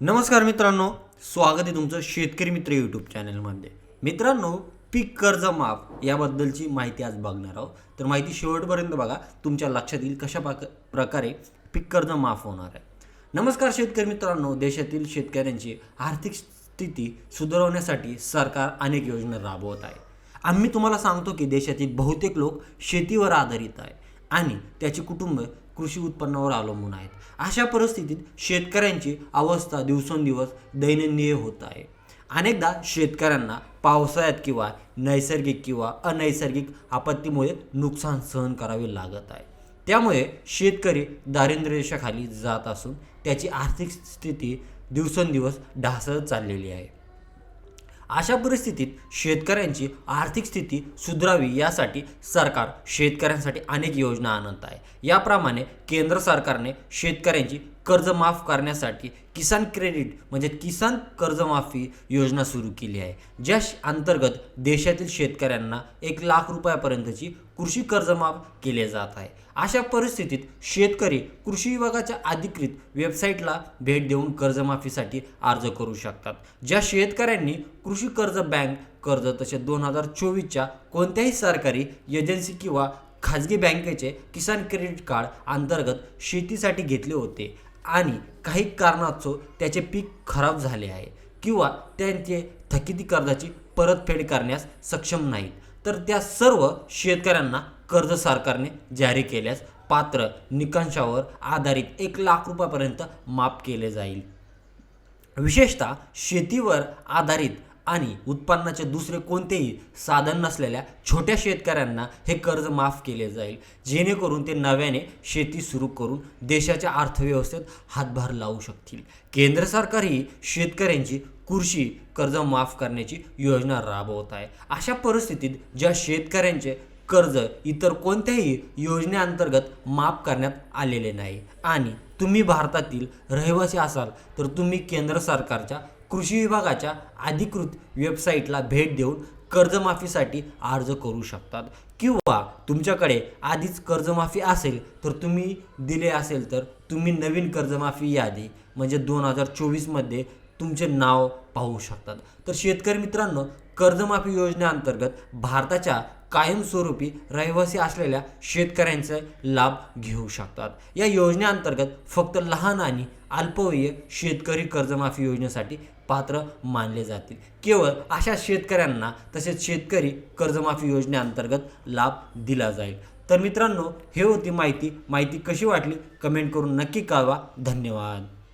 नमस्कार मित्रांनो स्वागत आहे तुमचं शेतकरी मित्र यूट्यूब चॅनलमध्ये मित्रांनो पीक कर्ज माफ याबद्दलची माहिती आज बघणार आहोत. तर माहिती शेवटपर्यंत बघा तुमच्या लक्षात येईल कशा पाक प्रकारे पीक कर्ज माफ होणार आहे. नमस्कार शेतकरी मित्रांनो देशातील शेतकऱ्यांची आर्थिक स्थिती सुधारवण्यासाठी सरकार अनेक योजना राबवत आहे. आम्ही तुम्हाला सांगतो की देशातील बहुतेक लोक शेतीवर आधारित आहे आणि त्याचे कुटुंब कृषी उत्पन्नावर अवलंबून आहेत. अशा परिस्थितीत शेतकऱ्यांची अवस्था दिवसेंदिवस दैनंदिन होत आहे. अनेकदा शेतकऱ्यांना पावसाळ्यात किंवा नैसर्गिक किंवा अनैसर्गिक आपत्तीमुळे नुकसान सहन करावे लागत आहे. त्यामुळे शेतकरी दारिद्र्यरेषाखाली जात असून त्याची आर्थिक स्थिती दिवसेंदिवस ढासळत चाललेली आहे. अशा परिस्थितीत शेतकऱ्यांची आर्थिक स्थिती सुधारावी यासाठी सरकार शेतकऱ्यांसाठी अनेक योजना आणत आहे. याप्रमाणे केंद्र सरकारने शेतकऱ्यांची कर्ज माफ करण्यासाठी किसान क्रेडिट म्हणजे किसान कर्जमाफी योजना सुरू केली आहे. ज्या अंतर्गत देशातील शेतकऱ्यांना एक लाख रुपयापर्यंतची कृषी कर्जमाफ केले जात आहे. अशा परिस्थितीत शेतकरी कृषी विभागाच्या अधिकृत वेबसाईटला भेट देऊन कर्जमाफीसाठी अर्ज करू शकतात. ज्या शेतकऱ्यांनी कृषी कर्ज बँक कर्ज तसेच दोन हजार चोवीसच्या कोणत्याही सरकारी एजन्सी किंवा खाजगी बँकेचे किसान क्रेडिट कार्ड अंतर्गत शेतीसाठी घेतले होते. आणि काही कारणास्तव त्याचे पीक खराब झाले आहे किंवा त्यांचे थकिती कर्जाची परतफेड करण्यास सक्षम नाहीत. तर त्या सर्व शेतकऱ्यांना कर्ज सरकारने जारी केल्यास पात्र निकांशावर आधारित एक लाख रुपयापर्यंत माफ केले जाईल. विशेषतः शेतीवर आधारित आणि उत्पन्नाचे दुसरे कोणतेही साधन नसलेल्या छोट्या शेतकऱ्यांना हे कर्ज माफ केले जाईल. जेणेकरून ते नव्याने शेती सुरू करून देशाच्या अर्थव्यवस्थेत हातभार लावू शकतील. केंद्र सरकारही शेतकऱ्यांची कृषी कर्ज माफ करण्याची योजना राबवत आहे. अशा परिस्थितीत ज्या शेतकऱ्यांचे कर्ज इतर कोणत्याही योजनेअंतर्गत माफ करण्यात आलेले नाही आणि तुम्ही भारतातील रहिवासी असाल तर तुम्ही केंद्र सरकारच्या कृषी विभागाच्या अधिकृत वेबसाईटला भेट देऊन कर्जमाफीसाठी अर्ज करू शकतात. किंवा तुमच्याकडे आधीच कर्जमाफी असेल तर तुम्ही दिले असेल तर तुम्ही नवीन कर्जमाफी यादी म्हणजे दोन हजार चोवीसमध्ये तुमचे नाव पाहू शकतात. तर शेतकरी मित्रांनो कर्जमाफी योजनेअंतर्गत भारताच्या कायमस्वरूपी रहिवासी असलेल्या शेतकऱ्यांचे लाभ घेऊ शकतात. या योजनेअंतर्गत फक्त लहान आणि अल्पवयीय शेतकरी कर्जमाफी योजनेसाठी पात्र मानले जातील. केवळ अशा शेतकऱ्यांना तसेच शेतकरी कर्जमाफी योजनेअंतर्गत लाभ दिला जाईल. तर मित्रांनो हे होती माहिती. माहिती कशी वाटली? कमेंट करून नक्की कळवा. धन्यवाद.